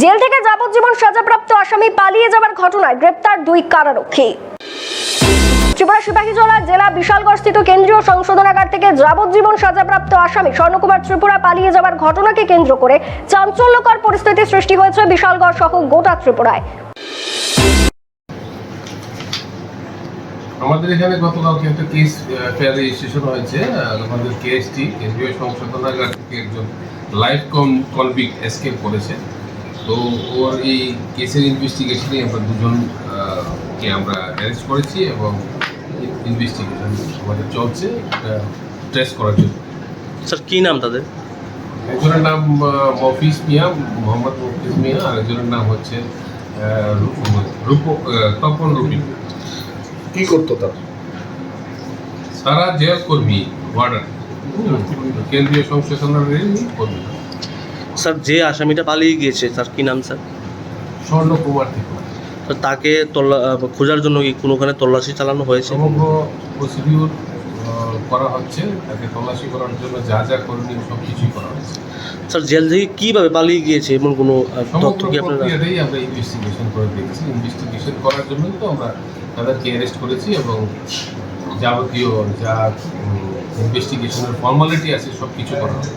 Jail থেকে যাবজ্জীবন সাজাপ্রাপ্ত আসামি পালিয়ে যাওয়ার ঘটনায় গ্রেপ্তার দুই কারারক্ষী। ত্রিপুরা সিপাহীজলা জেলা বিশালগড়স্থিত কেন্দ্রীয় সংশোধনাগার থেকে যাবজ্জীবন সাজাপ্রাপ্ত আসামি স্বর্ণকুমার ত্রিপুরা পালিয়ে যাওয়ার ঘটনাকে কেন্দ্র করে চাঞ্চল্যকর পরিস্থিতি সৃষ্টি হয়েছে বিশালগড় সহ গোটা ত্রিপুরায়। আমাদের এখানে গতকালকে একটা কেস ফেয়ার রেজিস্ট্রেশন হয়েছে। আমাদের কেএসটি, কেন্দ্রীয় সংশোধনাগার থেকে একজন লাইফ কম কনভিক্ট এসকেপ করেছে। তো ওর এই কেসের ইনভেস্টিগেশনে আমরা দুজনকে আমরা অ্যারেস্ট করেছি এবং ইনভেস্টিগেশন আমাদের চলছে ট্রেস করার জন্য। স্যার কী নাম তাদের? একজনের নাম মফিস মিয়া মোহাম্মদ মফিজ মিয়া আর একজনের নাম হচ্ছে রূপ- রূপ তপন রুবিন কি করতো তারা? তারা জেল কর্মী ওয়ার্ডার। কেন্দ্রীয় সংশোধনাগারের কর্মী। স্যার যে আসামিটা পালিয়ে গিয়েছে তার কি নাম স্যার? স্বর্ণ কুমার স্যার তাকে তল্লা খোঁজার জন্য কি কোনোখানে তল্লাশি চালানো হয়েছে? সমগ্র প্রসিডিউর করা হচ্ছে তাকে তল্লাশি করার জন্য যা যা করণীয় সব কিছুই করা হচ্ছে স্যার জেল থেকে কীভাবে পালিয়ে গিয়েছে এমন কোনো তথ্য কি আপনারা আমরা ইনভেস্টিগেশন করে দেখছি। ইনভেস্টিগেশন করার জন্যই তো আমরা তাদেরকে অ্যারেস্ট করেছি এবং যাবতীয় যা ইনভেস্টিগেশনের ফর্মালিটি আছে সব কিছু করা হবে